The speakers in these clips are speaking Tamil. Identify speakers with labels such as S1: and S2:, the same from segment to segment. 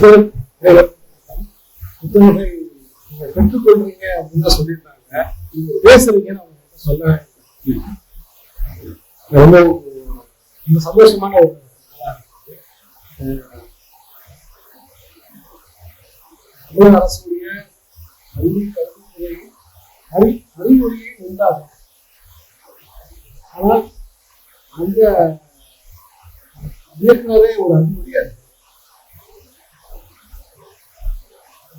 S1: புத்தகம் புத்தகத்தை நீங்க பெற்றுக்கொள்றீங்க அப்படின்னு தான் சொல்லியிருந்தாங்க நீங்க பேசுறீங்கன்னு அவங்க கிட்ட சொல்லவே இல்லை. ரொம்ப ரொம்ப சந்தோஷமான ஒரு நாளா இருந்தது. அஹ் தமிழக அரசுடைய கல்வி கல்வித்துறை அறி அறிவுரையை உண்டாகும் ஆனால் அந்த இயக்குனரே ஒரு அறிவுரையா இருக்கு இது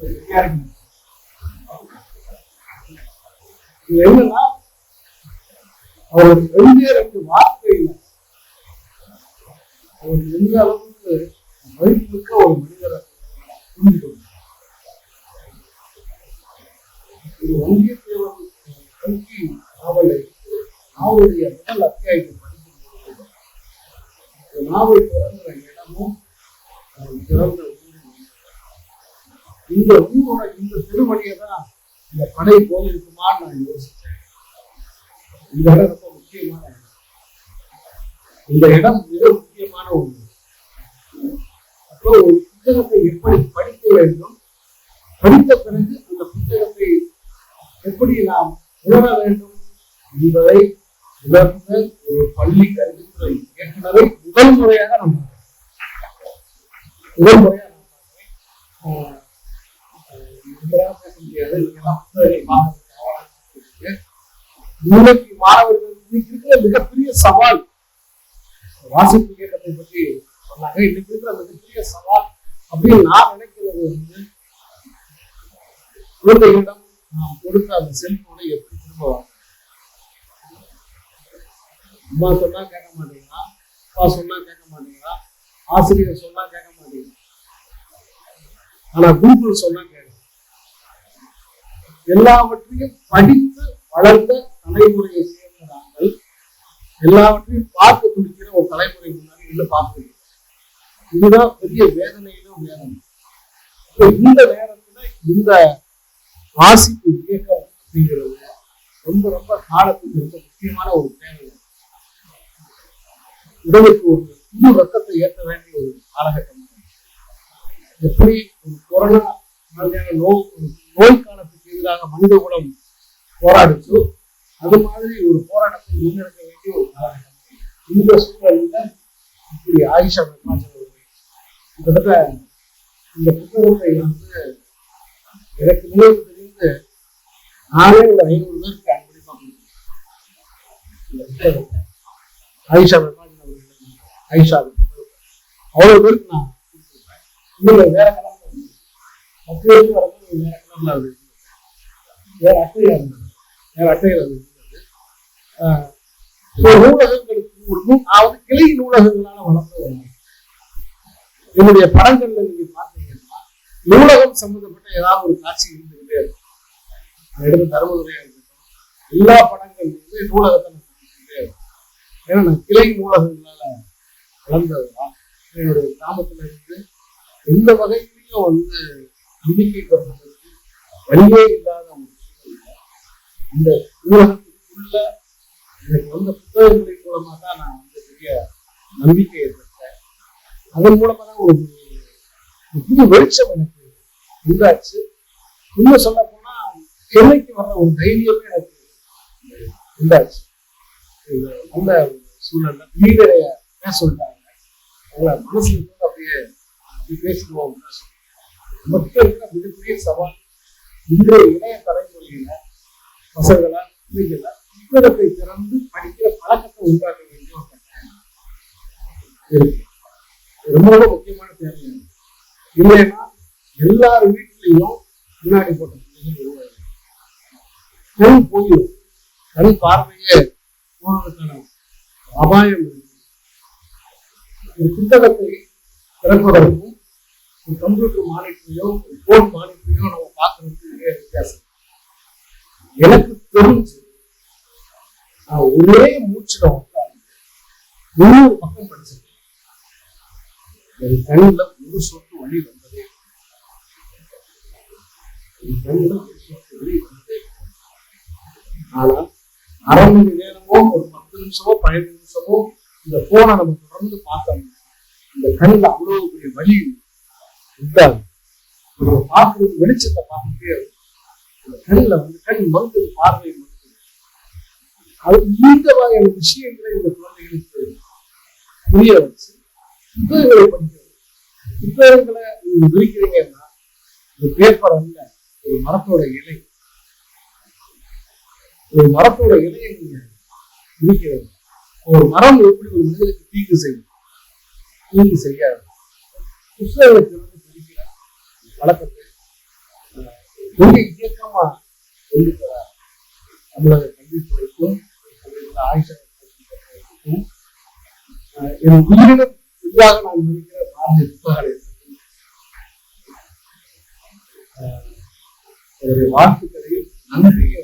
S1: என்னன்னா அவர் எழுதிய ரெண்டு அவர் எந்த அளவுக்கு மதிப்புமிக்க ஒரு மனிதரை புரிஞ்சுக்கணும் இது வங்கியத்தேவன் கல்வி நாவலை நாவலுடைய முதல் அத்தியாயத்தை படிக்கும் நாவல் இந்த ஊரோட இந்த திருமணியை தான் இந்த படை போயிருக்குமான்னு நான் யோசிச்சேன். இந்த இடம் ரொம்ப முக்கியமான இடம். இந்த இடம் மிக முக்கியமான ஒன்று அப்போ ஒரு புத்தகத்தை எப்படி படிக்க வேண்டும்? படித்த பிறகு அந்த புத்தகத்தை எப்படி நாம் உணர வேண்டும் என்பதை உணர்ந்த ஒரு பள்ளி கல்வித்துறை ஏற்கனவே முதல் முறையாக நம்ம முதல் முறையாக இன்னைக்கு மாணவர்கள் இன்னைக்கு இருக்கிற மிகப்பெரிய சவால். வாசிப்பு இயக்கத்தை பற்றி சொன்னாங்க. இன்னைக்கு இருக்கிற மிகப்பெரிய சவால் அப்படின்னு நான் நினைக்கிறது வந்து குழந்தைகளிடம் நாம் கொடுத்த அந்த செல்போனை எப்படி திரும்ப அம்மா சொன்னா கேட்க மாட்டீங்களா? அப்பா சொன்னா கேட்க மாட்டீங்களா? ஆசிரியர் சொன்னா கேட்க மாட்டீங்களா? ஆனா கூகுள் சொன்னா கேட்க எல்லாவற்றையும் படித்து வளர்ந்த தலைமுறையை சேர்ந்த நாங்கள் எல்லாவற்றையும் பார்க்க துடிக்கிற ஒரு தலைமுறை முன்னாடி நின்று பார்க்கிறோம் இதுதான் பெரிய வேதனையிலும் வேதனை. இந்த நேரத்துல இந்த வாசிப்பு இயக்கம் அப்படிங்கிறது ரொம்ப ரொம்ப காலத்துக்கு ரொம்ப முக்கியமான ஒரு தேவை. உடலுக்கு ஒரு புது ரத்தத்தை ஏற்ற வேண்டிய ஒரு காலகட்டம். எப்படி ஒரு கொரோனா மாதிரியான நோய் நோய் காலத்துக்கு எதிராக மனித குலம் போராடிச்சோ அது மாதிரி ஒரு போராட்டத்தை முன்னெடுக்க வேண்டிய ஒரு காலகட்டம். இந்த சூழலில் இப்படி ஆயிஷா நிர்மாஜன் கிட்டத்தட்ட இந்த புத்தகத்தை வந்து எனக்கு நினைவு தெரிந்து நானே ஒரு ஐநூறு பேருக்கு அன்பளிப்பா இந்த புத்தகத்தை. ஆயிஷா நிர்மாஜன் அவர்கள் ஆயிஷா புத்தகத்தை. அவ்வளவு பேருக்கு நான் இன்னும் வேற கலர்ல பத்து பேருக்கு வரும்போது வேற கலர்ல அது. இருந்தது. வேற அட்டையா இருந்தது வேற அட்டையில இருந்தது நூலகங்களுக்கு ஒரு நூ- கிளை நூலகங்களால வளர்ந்து வருவாங்க என்னுடைய படங்கள்ல நீங்க பார்த்தீங்கன்னா நூலகம் சம்பந்தப்பட்ட ஏதாவது ஒரு காட்சி இருந்துகிட்டே இருக்கும். அது எடுத்து தருமதுரையா இருக்கட்டும் எல்லா படங்கள்லயுமே நூலகத்தை நான் இருக்கும். ஏன்னா நான் கிளை நூலகங்களால வளர்ந்ததுதான். என்னுடைய கிராமத்துல இருந்து எந்த வகையிலையும் வந்து நம்பிக்கைப்படுறதுக்கு வழியே இல்லாத ஒரு சூழ்நிலை. இந்த நூலகத்துக்குள்ள எனக்கு வந்த புத்தகங்களின் மூலமாக தான் நான் வந்து பெரிய நம்பிக்கை ஏற்பட்டேன் அதன் மூலமாக தான் ஒரு புது வெளிச்சம் எனக்கு உண்டாச்சு. இன்னும் சொல்ல போனா சென்னைக்கு வர்ற ஒரு தைரியமே எனக்கு உண்டாச்சு. நல்ல ஒரு சூழல்ல லீடரைய பேச சொல்லிட்டாங்க அதனால மனசுல இருந்து அப்படியே அப்படி பேசிடுவோம் அப்படின்னு தான் நமக்கு இருக்கிற மிகப்பெரிய சவால் இன்றைய இளைய தலைமுறையில பசங்களா பிள்ளைகளா புத்தகத்தை திறந்து படிக்கிற பழக்கத்தை உண்டாக்க வேண்டிய ஒரு கட்டாயம் ரொம்ப ரொம்ப முக்கியமான தேவையானது இல்லைன்னா எல்லார் வீட்லயும் முன்னாடி போட்ட பிள்ளைகள் உருவாயிடும். கண் போயிடும் கண் பார்வையே போனதுக்கான அபாயம் ஒரு புத்தகத்தை திறப்பதற்கும் ஒரு கம்ப்யூட்டர் மானிட்டரையோ ஒரு போன் மானிட்டரையோ நம்ம பார்க்கறதுக்கு நிறைய வித்தியாசம். எனக்கு தெரிஞ்சு நான் ஒரே மூச்சுல உட்கார்ந்து முன்னூறு பக்கம் படிச்சிருக்கேன். என் கண்ணில் ஒரு சொட்டு வழி வந்ததே. இல்லை. என் கண்ணில் ஒரு சொட்டு வழி வந்ததே. ஆனா அரை மணி நேரமோ ஒரு பத்து நிமிஷமோ பதினஞ்சு நிமிஷமோ இந்த போனை நம்ம தொடர்ந்து பார்த்தோம் இந்த கண்ணில் அவ்வளவு பெரிய வலி இதுதான் நம்ம பார்க்கிறது வெளிச்சத்தை பார்த்துட்டே இருக்கும் கண்ணில் வந்து கண் மருந்து பார்வை அது இந்த வகையான விஷயங்களை இந்த குழந்தைகளுக்கு புரிய வச்சு. புத்தகங்களை படிக்கிறது புத்தகங்களை நீங்க விரிக்கிறீங்கன்னா ஒரு பேப்பர் அல்ல ஒரு மரத்தோட இலை. ஒரு மரத்தோட இலையை நீங்க விரிக்கிறது ஒரு மரம் எப்படி ஒரு மனிதனுக்கு தீங்கு செய்யும்? தீங்கு செய்யாது. புத்தகத்தை வந்து படிக்கிற வழக்கத்தை அஹ், மிக இயக்கமா கொண்டு போறார் தமிழக கல்வித்துறைக்கும் தமிழக ஆயுஷ கல்வித்துறைக்கும் அஹ், என் உயிரினம் இல்லாக நான் நினைக்கிற பாரதிய புத்தகங்களை அவருடைய வாழ்த்துக்களையும் நன்றியும்